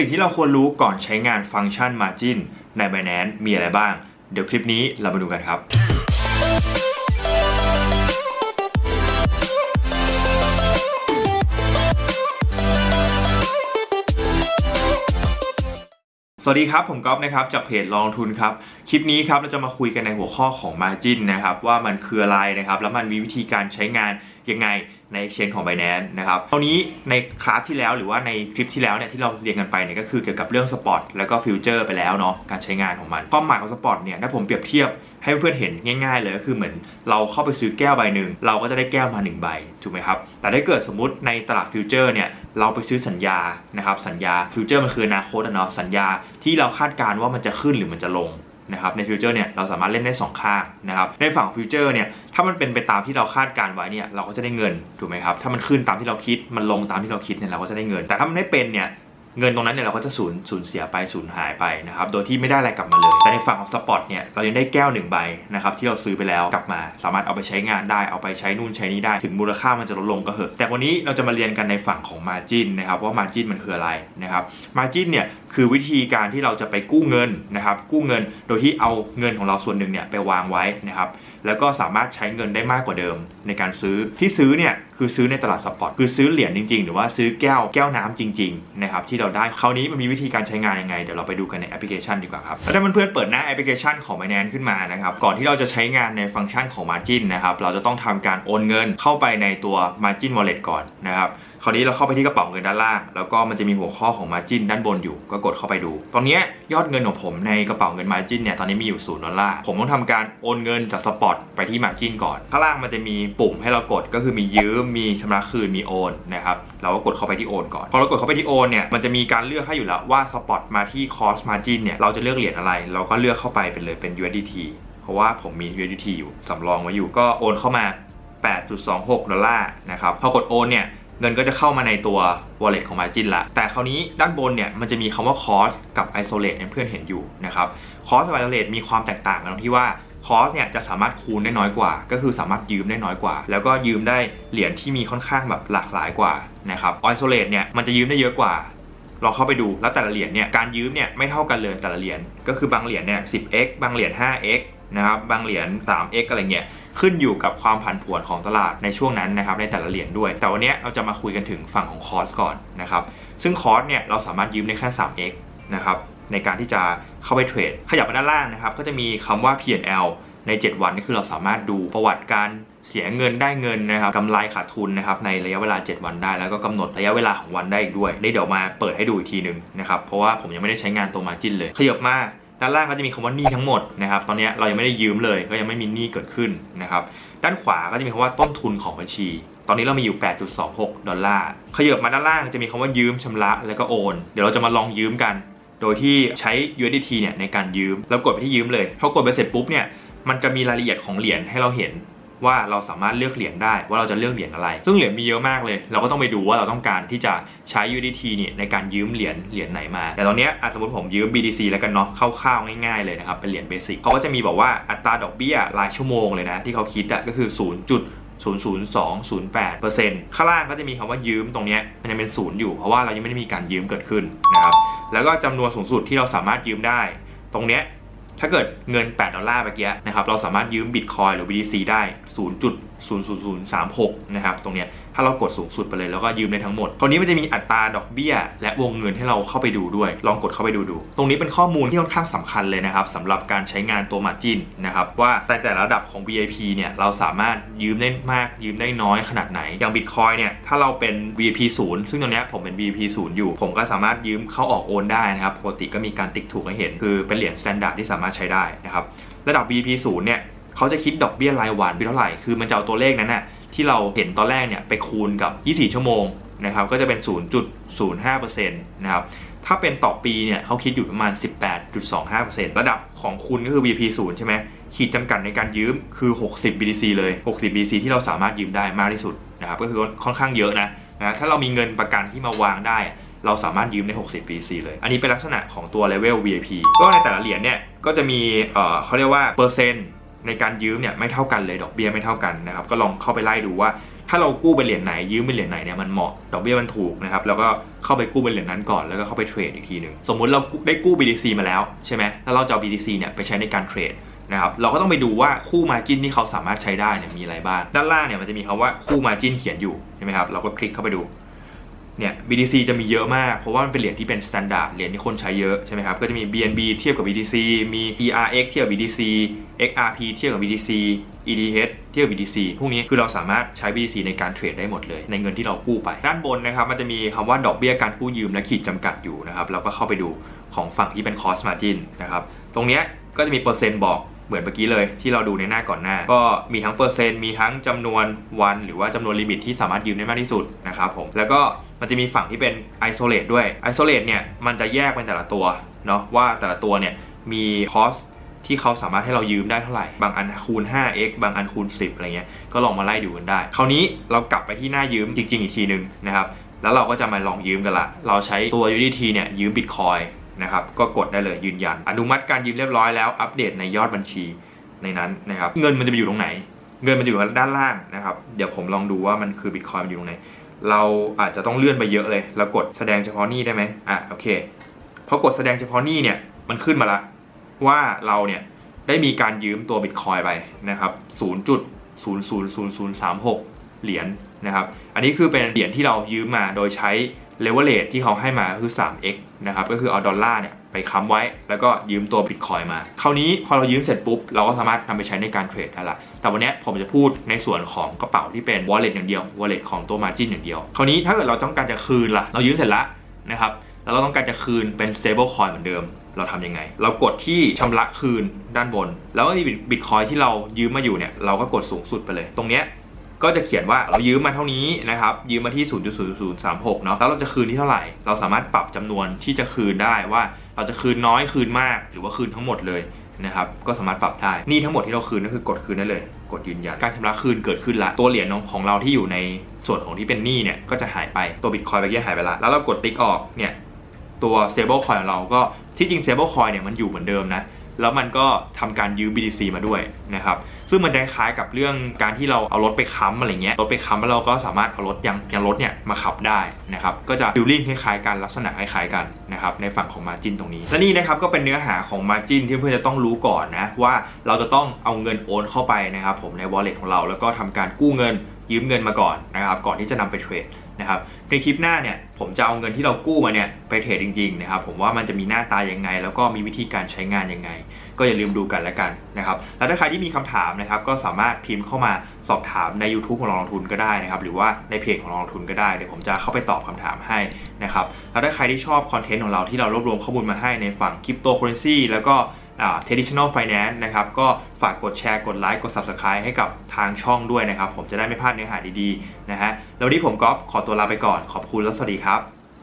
สิ่งที่เราควรรู้ก่อนใช้งานฟังก์ชัน Margin ใน Binance มีอะไรบ้าง เดี๋ยวคลิปนี้เรามาดูกันครับสวัสดีครับ ผมก๊อฟนะครับจากเพจลองทุนครับ คลิปนี้ครับเราจะมาคุยกันในหัวข้อของ Margin นะครับว่ามันคืออะไรนะครับ แล้วมันมีวิธีการใช้งานยังไง ใน Exchange ของ Binance นะครับครานี้ในคลาสที่แล้วหรือว่าในคลิปที่แล้วเนี่ยที่เราเรียนกันไปเนี่ยก็คือเกี่ยวกับเรื่องสปอตแล้วก็ฟิวเจอร์ไปแล้วเนาะการใช้งานของมันความหมายของสปอตเนี่ยถ้าผมเปรียบเทียบให้เพื่อนเห็นง่ายๆเลยก็คือเหมือนเราเข้าไปซื้อแก้วใบหนึ่งเราก็จะได้แก้วมา 1 ใบถูกไหมครับแต่ถ้าเกิดสมมุติในตลาดฟิวเจอร์เนี่ยเราไปซื้อสัญญานะครับสัญญาฟิวเจอร์มันคืออนาคตอะเนาะสัญญาที่เราคาดการณ์ว่ามันจะขึ้นหรือมันจะลง นะครับในฟิวเจอร์เนี่ยเราสามารถเล่นได้สองข้างนะครับในฝั่งฟิวเจอร์เนี่ยถ้ามันเป็นไปตามที่เราคาดการไว้เนี่ยเราก็จะได้เงินถูกไหมครับถ้ามันขึ้นตามที่เราคิดมันลงตามที่เราคิดเนี่ยเราก็จะได้เงิน แต่ถ้ามันไม่เป็นเนี่ย เงินตรงนั้นเนี่ยเราก็จะสูญสูญเสียไปสูญหายไปนะครับโดยที่ไม่ได้อะไรกลับมาเลย แต่ในฝั่งของสปอตเนี่ยเรายังได้แก้วหนึ่งใบนะครับที่เราซื้อไปแล้วกลับมา สามารถเอาไปใช้งานได้เอาไปใช้นู่นใช้นี่ได้ ถึงมูลค่ามันจะลดลงก็เหอะแต่วันนี้เราจะมาเรียนกันในฝั่งของ Margin นะครับว่า Margin มันคืออะไรนะครับ Margin เนี่ยคือวิธีการที่เราจะไปกู้เงินนะครับกู้เงินโดยที่เอาเงินของเราส่วนหนึ่งเนี่ยไปวางไว้นะครับ แล้วก็สามารถใช้เงินได้มากกว่าเดิม ในการซื้อที่ซื้อเนี่ยคือซื้อในตลาดสปอร์ตคือซื้อเหรียญจริง ๆ หรือว่าซื้อแก้วแก้วน้ำจริงๆนะครับที่เราได้คราวนี้มันมีวิธีการใช้งานยังไงเดี๋ยวเราไปดูกันในแอปพลิเคชันดีกว่าครับแล้วถ้าเพื่อนๆเปิดหน้าแอปพลิเคชันของ Binance ขึ้นมานะครับก่อนที่เราจะใช้งานในฟังก์ชันของ Margin นะครับเราจะต้องทำการโอนเงินเข้าไปในตัว Margin Wallet ก่อนนะครับ คราวนี้เราเข้าไปที่กระเป๋าเงินด้านล่าง แล้วก็มันจะมีหัวข้อของ Margin ด้านบนอยู่ ก็กดเข้าไปดู ตอนนี้ยอดเงินของผมในกระเป๋าเงิน Margin เนี่ย ตอนนี้มีอยู่0ดอลลาร์ ผมต้องทำการโอนเงินจากสปอตไปที่ Margin ก่อน ข้างล่างมันจะมีปุ่มให้เรากด ก็คือมียืม มีชำระคืน มีโอนนะครับ เราก็กดเข้าไปที่โอนก่อน พอเรากดเข้าไปที่โอนเนี่ย มันจะมีการเลือกให้อยู่แล้วว่าสปอตมาที่ Cost Margin เนี่ย เราจะเลือกเหรียญอะไร เราก็เลือกเข้าไปเป็นเลยเป็น USDT เพราะว่าผมมี USDT อยู่สำรองไว้อยู่ ก็โอนเข้ามา 8.26 ดอลลาร์นะครับ พอกดโอนเนี่ย เงินก็จะเข้ามาในตัว wallet ของ Margin ละ แต่คราวนี้ด้านบนเนี่ยมันจะมีคำว่า cost กับ isolate เนี่ยเพื่อนเห็นอยู่นะครับ cost กับ isolate มีความแตกต่างกันตรงที่ว่า cost เนี่ยจะสามารถคูณได้น้อยกว่า ก็คือสามารถยืมได้น้อยกว่า แล้วก็ยืมได้เหรียญที่มีค่อนข้างแบบหลากหลายกว่านะครับ isolate เนี่ยมันจะยืมได้เยอะกว่าเราเข้าไปดูแล้วแต่ละเหรียญเนี่ยการยืมเนี่ยไม่เท่ากันเลยแต่ละเหรียญก็คือบางเหรียญเนี่ย 10x บางเหรียญ 5x นะครับบางเหรียญ 3x อะไรเงี้ย ขึ้นอยู่กับความผันผวนของตลาดในช่วงนั้นนะครับในแต่ละเหรียญด้วย แต่วันนี้เราจะมาคุยกันถึงฝั่งของคอสก่อนนะครับซึ่งคอสเนี่ยเราสามารถยืมได้แค่ 3x นะครับในการที่จะเข้าไปเทรด ขยับมาด้านล่างนะครับก็จะมีคำว่า P&L ใน 7 วันนี่คือเราสามารถดูประวัติการเสียเงินได้เงินนะครับกำไรขาดทุนนะครับในระยะเวลา 7 วันได้ แล้วก็กำหนดระยะเวลาของวันได้อีกด้วยนี่เดี๋ยวมาเปิดให้ดูอีกทีหนึ่งนะครับเพราะว่าผมยังไม่ได้ใช้งานตัวมาจินเลย ขยับมา ด้านล่างก็จะมีคำว่าหนี้ทั้งหมดนะครับ ตอนนี้เรายังไม่ได้ยืมเลย ก็ยังไม่มีหนี้เกิดขึ้นนะครับ ด้านขวาก็จะมีคำว่าต้นทุนของบัญชี ตอนนี้เรามีอยู่ 8.26 ดอลลาร์ ขยับมาด้านล่างจะมีคำว่ายืมชำระแล้วก็โอน เดี๋ยวเราจะมาลองยืมกัน โดยที่ใช้ USDT เนี่ยในการยืมแล้วกดไปที่ยืมเลย พอกดไปเสร็จปุ๊บเนี่ย มันจะมีรายละเอียดของเหรียญให้เราเห็น ว่าเราสามารถเลือกเหรียญได้ว่าเราจะเลือกเหรียญอะไร ซึ่งเหรียญมีเยอะมากเลย เราก็ต้องไปดูว่าเราต้องการที่จะใช้ UDT เนี่ยในการยืมเหรียญเหรียญไหนมา แต่ตอนนี้สมมติผมยืม BTC แล้วกันเนาะคร่าวๆง่ายๆเลยนะครับเป็นเหรียญเบสิกเขาก็จะมีบอกว่าอัตราดอกเบี้ยรายชั่วโมงเลยนะที่เขาคิดอะก็คือ 0. 00208%ข้างล่างก็จะมีคำว่ายืมตรงนี้มันยังเป็นศูนย์อยู่เพราะว่าเรายังไม่ได้มีการยืมเกิดขึ้นนะครับแล้วก็จำนวนสูงสุดที่เราสามารถยืมได้ ตรงเนี้ย ถ้าเกิดเงิน 8 ดอลลาร์เมื่อกี้นะครับ เราสามารถยืมบิตคอยหรือ BTC ได้ 0. 0.00036 นะครับ ตรงเนี้ยถ้าเรากดสูงสุดไปเลยแล้วก็ยืมได้ทั้งหมด คราวนี้มันจะมีอัตราดอกเบี้ย และวงเงินให้เราเข้าไปดูด้วย ลองกดเข้าไปดูดู ตรงนี้เป็นข้อมูลที่ค่อนข้างสำคัญเลยนะครับสำหรับการใช้งานตัว Margin นะครับว่าแต่แต่ระดับของ VIP เนี่ยเราสามารถยืมได้มากยืมได้น้อยขนาดไหน อย่าง Bitcoin เนี่ยถ้าเราเป็น VIP 0ซึ่งตรงนี้ผมเป็น VIP 0อยู่ ผมก็สามารถยืมเข้าออกโอนได้นะครับปกติก็มีการติ๊กถูกให้เห็น คือเป็นเหรียญ standard ที่สามารถใช้ได้นะครับระดับ VIP 0เนี่ย เขาจะคิดดอกเบี้ยรายวันเป็นเท่าไหร่ คือมันจะเอาตัวเลขนั้นน่ะที่เราเห็นตอนแรกเนี่ยไปคูณกับ 24 ชั่วโมงนะครับ ก็จะเป็น 0.05%นะครับ ถ้าเป็นต่อปีเนี่ยเขาคิดอยู่ประมาณ 18.25%ระดับของคุณก็คือ VP 0 ใช่ไหม ขีดจำกัดในการยืมคือ 60 BTC เลย 60 BTC ที่เราสามารถยืมได้มากที่สุดนะครับ ก็คือค่อนข้างเยอะนะนะถ้าเรามีเงินประกันที่มาวางได้ เราสามารถยืมได้ 60 BTC เลย อันนี้เป็นลักษณะของตัว level VIP ก็ในแต่ละเหรียญเนี่ย ก็จะมีเออเขาเรียกว่าเปอร์เซ็นต์ ในการยืมเนี่ยไม่เท่ากันเลยดอกเบี้ยไม่เท่ากันนะครับก็ลองเข้าไปไล่ดูว่าถ้าเรากู้เป็นเหรียญไหนยืมเป็นเหรียญไหนเนี่ยมันเหมาะดอกเบี้ยมันถูกนะครับแล้วก็เข้าไปกู้เป็นเหรียญนั้นก่อนแล้วก็เข้าไปเทรดอีกทีหนึ่งสมมุติเราได้กู้ BTC มาแล้วใช่ไหมแล้วเราจะเอา BTC เนี่ยไปใช้ในการเทรดนะครับเราก็ต้องไปดูว่าคู่ margin ที่เขาสามารถใช้ได้เนี่ยมีอะไรบ้างด้านล่างเนี่ยมันจะมีคำว่าคู่ margin เขียนอยู่ใช่ไหมครับเราก็คลิกเข้าไปดู เนี่ย BTC จะมีเยอะมาก เพราะว่ามันเป็นเหรียญที่เป็น standard เหรียญที่คนใช้เยอะใช่ไหมครับ ก็จะมี BNB เทียบกับ BTC มี ERX เทียบกับ BTC XRP เทียบกับ BTC ETH เทียบ BTC พวกนี้คือเราสามารถใช้ BTC ในการเทรดได้หมดเลย ในเงินที่เรากู้ไป ด้านบนนะครับ มันจะมีคำว่าดอกเบี้ยการกู้ยืมและขีดจำกัดอยู่นะครับ เราก็เข้าไปดูของฝั่งที่เป็น cost margin นะครับ ตรงนี้ก็จะมีเปอร์เซ็นต์บอกเหมือนเมื่อกี้เลยที่เราดูในหน้าก่อนหน้า ก็มีทั้งเปอร์เซ็นต์มีทั้งจำนวนวัน หรือว่าจำนวนลิมิตที่สามารถยืมได้มากที่สุดนะครับผมแล้วก็ มันจะมีฝั่งที่เป็น isolate ด้วย isolate เนี่ยมันจะแยกเป็นแต่ละตัวเนาะว่าแต่ละตัวเนี่ยมี cost ที่เขาสามารถให้เรายืมได้เท่าไหร่ บางอันคูณ 5x บางอันคูณ 10 อะไรเงี้ย ก็ลองมาไล่ดูกันได้ คราวนี้เรากลับไปที่หน้ายืมจริง ๆ อีกทีนึงนะครับ แล้วเราก็จะมาลองยืมกันละ เราใช้ตัว UDT เนี่ยยืม Bitcoin นะครับ ก็กดได้เลยยืนยัน อนุมัติการยืมเรียบร้อยแล้ว อัปเดตในยอดบัญชีในนั้นนะครับ เงินมันจะไปอยู่ตรงไหน เงินมันอยู่ด้านล่างนะครับ เดี๋ยวผมลองดูว่ามันคือ Bitcoin มันอยู่ตรงไหน เราอาจจะต้องเลื่อนไปเยอะเลยแล้วกดแสดงเฉพาะหนี้ได้ไหมอะโอเคพอกดแสดงเฉพาะหนี้เนี่ยมันขึ้นมาละว่าเราเนี่ยได้มีการยืมตัวบิตคอยไปนะครับ 0.00036 เหรียญนะครับ อันนี้คือเป็นเหรียญที่เรายืมมาโดยใช้เลเวลเลทที่เขาให้มาคือ 3x นะครับ ก็คือเอาดอลลาร์เนี่ย ไปค้ำไว้ แล้วก็ยืมตัวบิตคอยมา คราวนี้พอเรายืมเสร็จปุ๊บ เราก็สามารถนำไปใช้ในการเทรดได้ละ แต่วันนี้ผมจะพูดในส่วนของกระเป๋าที่เป็น wallet อย่างเดียว wallet ของตัว margin อย่างเดียว คราวนี้ถ้าเกิดเราต้องการจะคืนล่ะ เรายืมเสร็จล้วนะครับ แล้วเราต้องการจะคืนเป็น stable coin เหมือนเดิม เราทำยังไง เรากดที่ชำระคืนด้านบน แล้วก็มีบิตคอยที่เรายืมมาอยู่เนี่ย เราก็กดสูงสุดไปเลย ตรงเนี้ย ก็จะเขียนว่าเรายืมมาเท่านี้นะครับยืมมาที่ 0.0036เนาะแล้วเราจะคืนที่เท่าไหร่ เราสามารถปรับจำนวนที่จะคืนได้ว่าเราจะคืนน้อยคืนมาก หรือว่าคืนทั้งหมดเลยนะครับก็สามารถปรับได้นี่ทั้งหมดที่เราคืนก็คือกดคืนได้เลย กดยืนยันการชำระคืนเกิดขึ้นละตัวเหรียญของเราที่อยู่ในส่วนของที่เป็นหนี้เนี่ยก็จะหายไปตัวบิตคอยเมื่อกี้หายไปละแล้วเรากดติ๊กออกเนี่ยตัว stable coin ของเราก็ที่จริง stable coin เนี่ยมันอยู่เหมือนเดิมนะ แล้วมันก็ทำการยืม BTC มาด้วยนะครับ ซึ่งมันจะคล้ายกับเรื่องการที่เราเอารถไปค้ำอะไรเงี้ย รถไปค้ำแล้วเราก็สามารถเอารถยังยังรถเนี่ยมาขับได้นะครับ ก็จะฟิลลิ่งคล้ายๆกันลักษณะคล้ายๆกันนะครับในฝั่งของ Margin ตรงนี้ และนี่นะครับก็เป็นเนื้อหาของ Margin ที่เพื่อนจะต้องรู้ก่อนนะว่าเราจะต้องเอาเงินโอนเข้าไปนะครับผมใน wallet ของเราแล้วก็ทำการกู้เงินยืมเงินมาก่อนนะครับก่อนที่จะนำไปเทรดนะครับในคลิปหน้าเนี่ย ผมจะเอาเงินที่เรากู้มาเนี่ยไปเทรดจริงๆนะครับผมว่ามันจะมีหน้าตายังไง แล้วก็มีวิธีการใช้งานยังไง ก็อย่าลืมดูกันแล้วกันนะครับแล้วถ้าใครที่มีคำถามนะครับก็สามารถพิมพ์เข้ามาสอบถามใน YouTube ของลองทุนก็ได้นะครับหรือว่าในเพจของลองทุนก็ได้เดี๋ยวผมจะเข้าไปตอบคำถามให้นะครับแล้วถ้าใครที่ชอบคอนเทนต์ของเราที่เรารวบรวมข้อมูลมาให้ในฝั่งคริปโตเคอเรนซีแล้วก็ traditional finance นะครับก็ฝากกดแชร์กดไลค์กด subscribe ให้กับทางช่องด้วยนะครับ ผมจะได้ไม่พลาดเนื้อหาดีๆนะฮะแล้ววันนี้ผมก๊อฟขอตัวลาไปก่อนขอบคุณและสวัสดีครับ